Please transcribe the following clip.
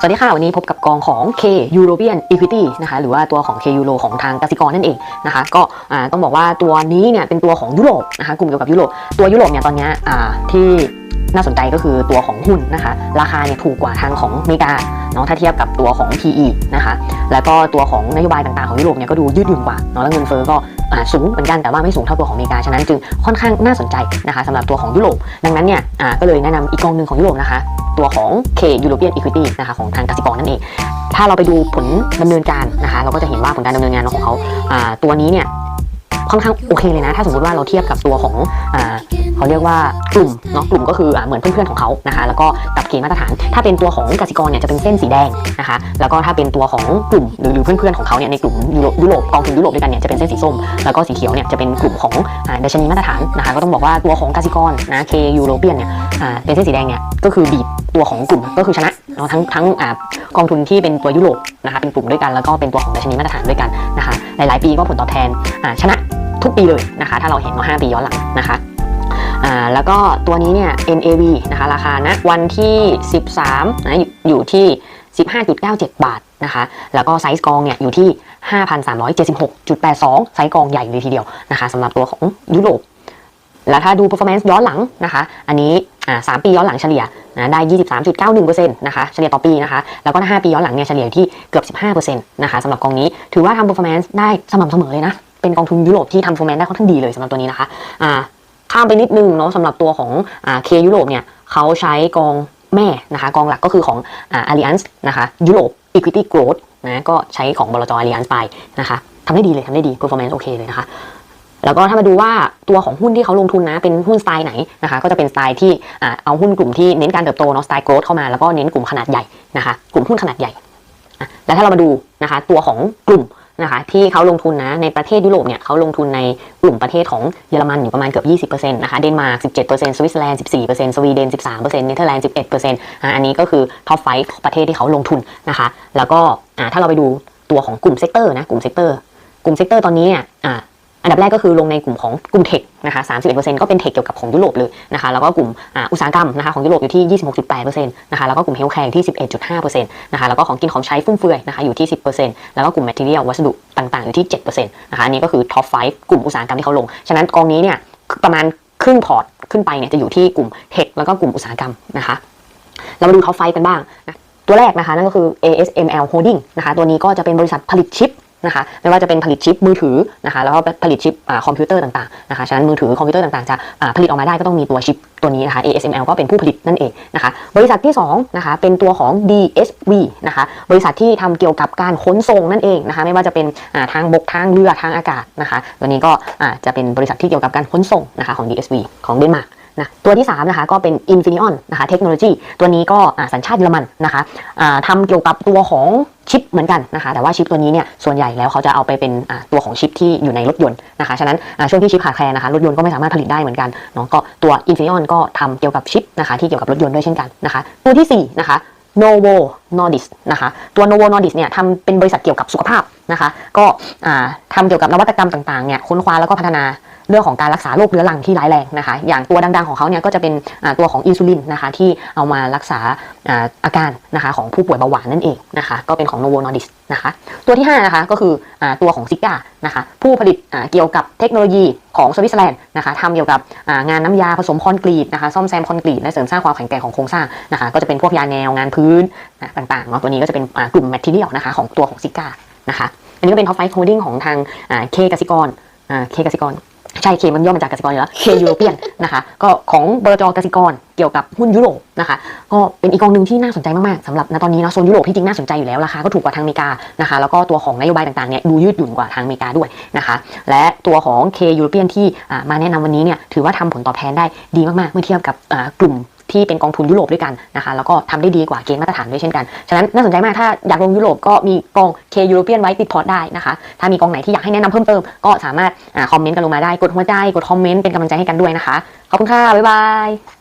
สวัสดีค่ะวันนี้พบกับกองของ K European Equity นะคะหรือว่าตัวของ K Euro ของทางกสิกรนั่นเองนะคะก็ต้องบอกว่าตัวนี้เนี่ยเป็นตัวของยุโรปนะคะกลุ่มเกี่ยวกับยุโรปตัวยุโรปเนี่ยตอนนี้ที่น่าสนใจก็คือตัวของหุ้นนะคะ ราคาเนี่ยถูกกว่าทางของอเมริกาเนาะถ้าเทียบกับตัวของ PE นะคะแล้วก็ตัวของนโยบายต่างๆของยุโรปเนี่ยก็ดูยืดหยุ่นกว่าเนาะแล้วเงินเฟ้อก็สูงเหมือนกันแต่ว่าไม่สูงเท่าตัวของอเมริกาฉะนั้นจึงค่อนข้างน่าสนใจนะคะสำหรับตัวของยุโรปดังนั้นเนี่ยก็เลยแนะนำอีกกองหนึ่งของยุโรปนะคะ ตัวของ K European Equity นะคะของทางกสิกรนั่นเอง ถ้าเราไปดูผลดำเนินการนะคะเราก็จะเห็นว่าผลการดำเนินงานของเขาตัวนี้เนี่ยค่อนข้างโอเคเลยนะ ถ้าสมมติว่าเราเทียบกับตัวของอเขาเรียกว่ากลุ่มเนาะกลุ่มก็คืออเหมือนเพื่อนๆของเขานะคะ แล้วก็กับเกณฑ์มาตรฐาน ถ้าเป็นตัวของกสิกรเนี่ยจะเป็นเส้นสีแดงนะคะ แล้วก็ถ้าเป็นตัวของกลุ่มหรือเพื่อนๆของเขาเนี่ยในกลุ่มยุโรปกองทุนยุโรปด้วยกันเนี่ยจะเป็นเส้นสีส้ม แล้วก็สีเขียวเนี่ยจะเป็นกลุ่มของดัชนีมาตรฐานนะคะ ก็ต้องบอกว่าตัวของกสิกรนะ K European เนี่ยเป็นเส้นสีแดงเนี่ยก็คือบีบ ตัวของกลุ่มก็คือชนะเนาะทั้งทั้งกองทุนที่เป็นตัวยุโรปนะคะเป็นกลุ่มด้วยกันแล้วก็เป็นตัวของดัชนีมาตรฐานด้วยกันนะคะหลาย ๆ ปีก็ผลตอบแทนชนะทุกปีเลยนะคะ ถ้าเราเห็นมา5ปีย้อนหลังนะคะแล้วก็ตัวนี้เนี่ย NAV นะคะราคาณวันที่ 13นะอยู่ที่ 15.97 บาทนะคะแล้วก็ไซส์กองเนี่ยอยู่ที่ 5,376.82 ไซส์กองใหญ่เลยทีเดียวนะคะสำหรับตัวของยุโรป แล้วถ้าดู performance ย้อนหลังนะคะ อันนี้สามปีย้อนหลังเฉลี่ยนะได้ 23.91%นะคะ เฉลี่ยต่อปีนะคะ แล้วก็ถ้า5ปีย้อนหลังเนี่ยเฉลี่ยที่เกือบ 15%นะคะสำหรับกองนี้ ถือว่าทำ performance ได้สม่ำเสมอเลยนะ เป็นกองทุนยุโรปที่ทำ performance ได้ค่อนข้างดีเลยสำหรับตัวนี้นะคะอ่าข้ามไปนิดนึงเนาะสำหรับตัวของอ่าเคยุโรปเนี่ยเขาใช้กองแม่นะคะกองหลักก็คือของอ่า Allianz นะคะยุโรป Equity Growth นะก็ใช้ของบลจ Allianz ไปนะคะทำได้ดีเลยทำได้ดี performance โอเคเลยนะคะ แล้วก็ถ้ามาดูว่าตัวของหุ้นที่เขาลงทุนนะเป็นหุ้นสไตล์ไหนนะคะก็จะเป็นสไตล์ที่เอาหุ้นกลุ่มที่เน้นการเติบโตเนาะสไตล์โกรทเข้ามาแล้วก็เน้นกลุ่มขนาดใหญ่นะคะกลุ่มหุ้นขนาดใหญ่ แล้วถ้าเรามาดูนะคะตัวของกลุ่มนะคะที่เขาลงทุนนะในประเทศยุโรปเนี่ยเขาลงทุนในกลุ่มประเทศของเยอรมันอยู่ประมาณเกือบ20%นะคะเดนมาร์ก17%สวิตเซอร์แลนด์14%สวีเดน13%เนเธอร์แลนด์11%อันนี้ก็คือท็อปไฟของประเทศที่เขาลงทุนนะคะแล้วก็ถ้าเราไปดูตัวของกลุ่มเซกเตอร์นะกลุ่มเซกเตอร์กลุ่มเซกเตอร์ตอนนี้เนี่ย อันดับแรกก็คือลงในกลุ่มของกลุ่มเทคนะคะ31%ก็เป็นเทคเกี่ยวกับของยุโรปเลยนะคะแล้วก็กลุ่มอุตสาหกรรมนะคะของยุโรปอยู่ที่ 26.8%นะคะแล้วก็กลุ่มเฮลท์แคร์ที่ 11.5%นะคะแล้วก็ของกินของใช้ฟุ่มเฟือยนะคะอยู่ที่ 10%แล้วก็กลุ่มแมทเทียลวัสดุต่างๆอยู่ที่7%นะคะอันนี้ก็คือท็อป5กลุ่มอุตสาหกรรมที่เขาลง ฉะนั้นกองนี้เนี่ยประมาณครึ่งพอร์ตขึ้นไปเนี่ยจะอยู่ที่กลุ่มเทคแล้วก็กลุ่มอุตสาหกรรมนะคะเรามาดูท็อปไฟกันบ้างนะตัวแรกนะคะนั่นก็คือ ASML Holding นะคะตัวนี้ก็จะเป็นบริษัทผลิตชิป นะคะไม่ว่าจะเป็นผลิตชิปมือถือนะคะแล้วก็ผลิตชิปอคอมพิวเตอร์ต่างๆนะคะฉะนั้นมือถือคอมพิวเตอร์ต่างๆจะผลิตออกมาได้ก็ต้องมีตัวชิปตัวนี้นะคะ ASML ก็เป็นผู้ผลิตนั่นเองนะคะบริษัทที่2นะคะเป็นตัวของ DSV นะคะบริษัทที่ทำเกี่ยวกับการขนส่งนั่นเองนะคะไม่ว่าจะเป็นทางบกทางเรือทางอากาศนะคะตัวนี้ก็จะเป็นบริษัทที่เกี่ยวกับการขนส่งนะคะของ DSV ของเดนมาร์ก นะตัวที่3นะคะก็เป็น Infineon นะคะเทคโนโลยีตัวนี้ก็อ่าสัญชาติเยอรมันนะคะอ่าทำเกี่ยวกับตัวของชิปเหมือนกันนะคะแต่ว่าชิปตัวนี้เนี่ยส่วนใหญ่แล้วเขาจะเอาไปเป็นอ่าตัวของชิปที่อยู่ในรถยนต์นะคะฉะนั้นอ่าช่วงที่ชิปขาดแคลนนะคะรถยนต์ก็ไม่สามารถผลิตได้เหมือนกันเนาะก็ตัว Infineon ก็ทำเกี่ยวกับชิปนะคะที่เกี่ยวกับรถยนต์ด้วยเช่นกันนะคะตัวที่สี่นะคะ Novo นะคะตัว Novo Nordisk เนี่ยทำเป็นบริษัทเกี่ยวกับสุขภาพนะคะก็ทำเกี่ยวกับนวัตกรรมต่างๆเนี่ยค้นคว้าแล้วก็พัฒนาเรื่องของการรักษาโรคเรื้อรังที่ร้ายแรงนะคะ อย่างตัวดังๆของเขาเนี่ยก็จะเป็นตัวของอินซูลินนะคะที่เอามารักษาอาการนะคะของผู้ป่วยเบาหวานนั่นเองนะคะก็เป็นของ Novo Nordisk นะคะตัวที่5นะคะก็คืออตัวของซิก้านะคะผู้ผลิตเกี่ยวกับเทคโนโลยีของสวิตเซอร์แลนด์นะคะทำเกี่ยวกับงานน้ำยาผสมคอนกรีตนะคะซ่อมแซมคอนกรีตและเสริมสร้างความแข็งแกร่งของโครงสร้างนะคะก็จะเป็นพวกยาแนวงานพื้นนะต่างๆเนาะตัวนี้ก็จะเป็นกลุ่มแมทเทียลนะคะของตัวของซิก้านะคะอันนี้ก็เป็นท็อปไฟโคดิ้งของทางเคกสิกรอ่าเคกสิกรใช่เคมันย่อมาจากกสิกรอยู่แล้วเคยูโรเปียนนะคะก็ของบลจกสิกรเกี่ยวกับหุ้นยุโรปนะคะก็เป็นอีกกองหนึ่งที่น่าสนใจมากๆสำหรับณตอนนี้เนาะโซนยุโรปที่จริงน่าสนใจอยู่แล้วราคาก็ถูกกว่าทางอเมริกานะคะแล้วก็ตัวของนโยบายต่างๆเนี่ยดูยืดหยุ่นกว่าทางอเมริกาด้วยนะคะและตัวของเคยูโรเปียนที่มาแนะนำวันนี้เนี่ยถือว่าทำผลตอบแทนได้ดีมากๆเมื่อเทียบกับกลุ่ม ที่เป็นกองทุนยุโรปด้วยกันนะคะแล้วก็ทำได้ดีกว่าเกณฑ์มาตรฐานด้วยเช่นกัน ฉะนั้นน่าสนใจมากถ้าอยากลงยุโรปก็มีกอง K European ไว้ติดพอร์ตได้นะคะถ้ามีกองไหนที่อยากให้แนะนำเพิ่มเติมก็สามารถคอมเมนต์กันลงมาได้กดหัวใจกดคอมเมนต์เป็นกำลังใจให้กันด้วยนะคะขอบคุณค่ะบ๊ายบาย